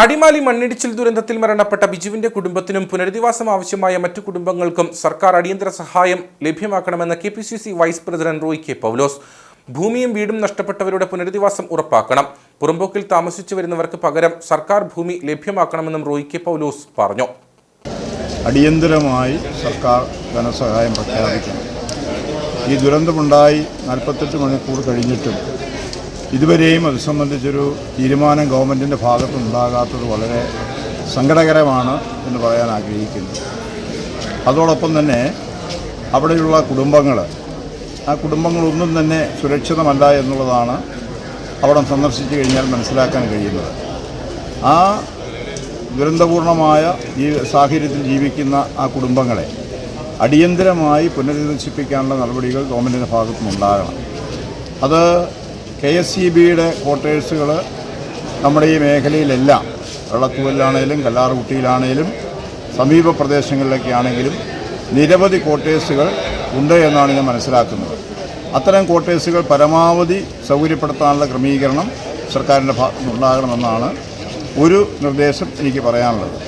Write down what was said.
അടിമാലി മണ്ണിടിച്ചിൽ ദുരന്തത്തിൽ മരണപ്പെട്ട ബിജുവിന്റെ കുടുംബത്തിനും പുനരധിവാസം ആവശ്യമായ മറ്റു കുടുംബങ്ങൾക്കും സർക്കാർ അടിയന്തര സഹായം ലഭ്യമാക്കണമെന്ന് K P C C vice president Roy K Paulose. ഭൂമിയും വീടും നഷ്ടപ്പെട്ടവരുടെ പുനരധിവാസം ഉറപ്പാക്കണം. പുറമ്പോക്കിൽ താമസിച്ചു വരുന്നവർക്ക് പകരം സർക്കാർ ഭൂമി ലഭ്യമാക്കണമെന്നും റോയ് കെ പൗലോസ് പറഞ്ഞു. അടിയന്തരമായി സർക്കാർ ധനസഹായം പ്രഖ്യാപിക്കണം. ഈ ദുരന്തമുണ്ടായി നാൽപ്പത്തെട്ട് മണിക്കൂർ കഴിഞ്ഞിട്ടും ഇതുവരെയും അത് സംബന്ധിച്ചൊരു തീരുമാനം ഗവൺമെന്റിന്റെ ഭാഗത്തുനിന്നുണ്ടാകാത്തത് വളരെ സങ്കടകരമാണ് എന്ന് പറയാൻ ആഗ്രഹിക്കുന്നു. അതോടൊപ്പം തന്നെ അവിടെയുള്ള കുടുംബങ്ങൾ ആ കുടുംബങ്ങളൊന്നും തന്നെ സുരക്ഷിതമല്ല എന്നുള്ളതാണ് അവിടെ സന്ദർശിച്ചു കഴിഞ്ഞാൽ മനസ്സിലാക്കാൻ കഴിയുന്നത്. ആ ദുരന്തപൂർണമായ ഈ സാഹചര്യത്തിൽ ജീവിക്കുന്ന ആ കുടുംബങ്ങളെ അടിയന്തരമായി പുനരധിവസിപ്പിക്കാനുള്ള നടപടികൾ ഗവൺമെന്റിന്റെ ഭാഗത്തുനിന്നുണ്ടാകണം. അത് കെ എസ് സി ബിയുടെ ക്വാർട്ടേഴ്സുകൾ നമ്മുടെ ഈ മേഖലയിലെല്ലാം വെള്ളത്തൂരിലാണേലും കല്ലാറുകുട്ടിയിലാണേലും സമീപ പ്രദേശങ്ങളിലൊക്കെ ആണെങ്കിലും നിരവധി ക്വാർട്ടേഴ്സുകൾ ഉണ്ട് എന്നാണ് ഞാൻ മനസ്സിലാക്കുന്നത്. അത്തരം ക്വാർട്ടേഴ്സുകൾ പരമാവധി സൗകര്യപ്പെടുത്താനുള്ള ക്രമീകരണം സർക്കാരിന്റെ ഭാഗത്തുനിന്നുണ്ടാകണമെന്നാണ് ഒരു നിർദ്ദേശം എനിക്ക് പറയാനുള്ളത്.